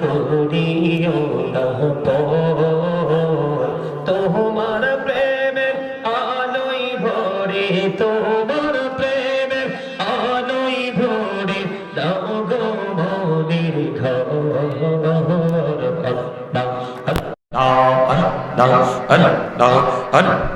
করিও না তোমার প্রেমের আলোই ভরে তোমার প্রেমের আলোই ভরে দাও গো মনের ঘর আল্লাহ আল্লাহ আল্লাহ আল্লাহ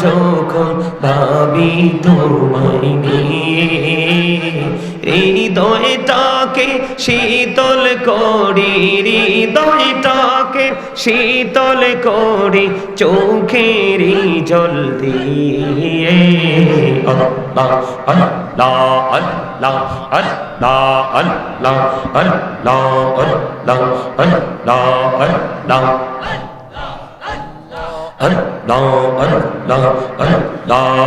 যখন ভাবি তোমায় নিয়ে হৃদয়টাকে শীতল করি হৃদয়টাকে শীতল করি চোখেরই জল দিয়ে আল্লাহ আল্লাহ আল্লাহ আল্লাহ আল্লাহ আল্লাহ আল্লাহ আল্লাহ আল্লাহ আল্লাহ আল্লাহ আল্লাহ আল্লাহ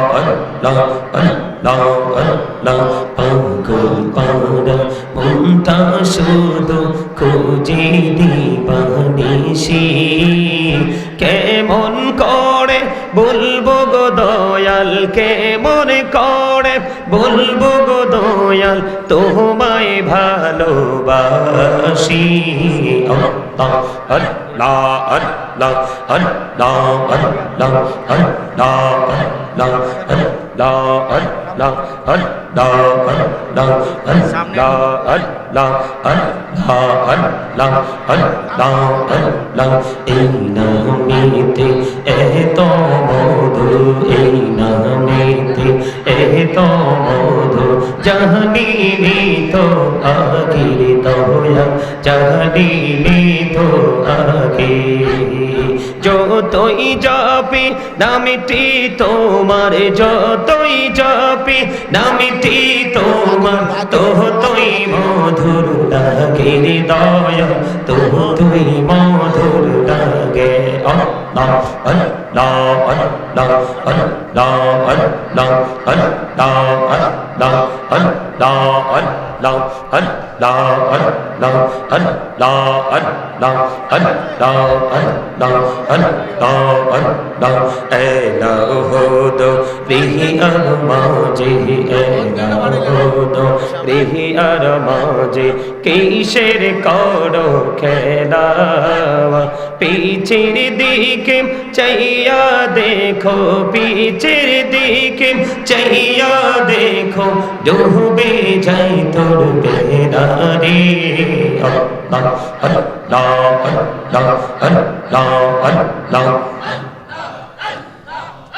আল্লাহ আল্লাহ পাগল পারা মনটা শুধু খুঁজে দিবানিসি কেমন করে বলব গো দয়াল কেমন করে বলব গো দয়াল তোমায় ভালোবাসি আল্লাহ নামিতে এত মধু এই নামিতে এত মধু জাহানিনি তো আগির দয়া জাহানিনি তো আগে যতই যাবে নামিটি তোমার, যতই যাবে নামিটি তোমার, ততই মধুর লাগে দয়া, ততই মধুর লাগে। আল্লাহ। কিসের করো খেলা পিছির দিকে চাই চাইয়া দেখো পিছের দিকে চাইয়া দেখো ডুবে যাই তোর বেদারে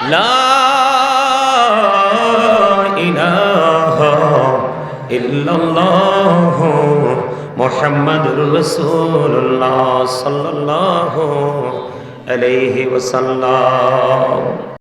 লা ইলাহা ইল্লাল্লাহ মুহাম্মাদুর রাসূলুল্লাহ সাল্লাল্লাহু আলাইহি ওয়াসাল্লাম।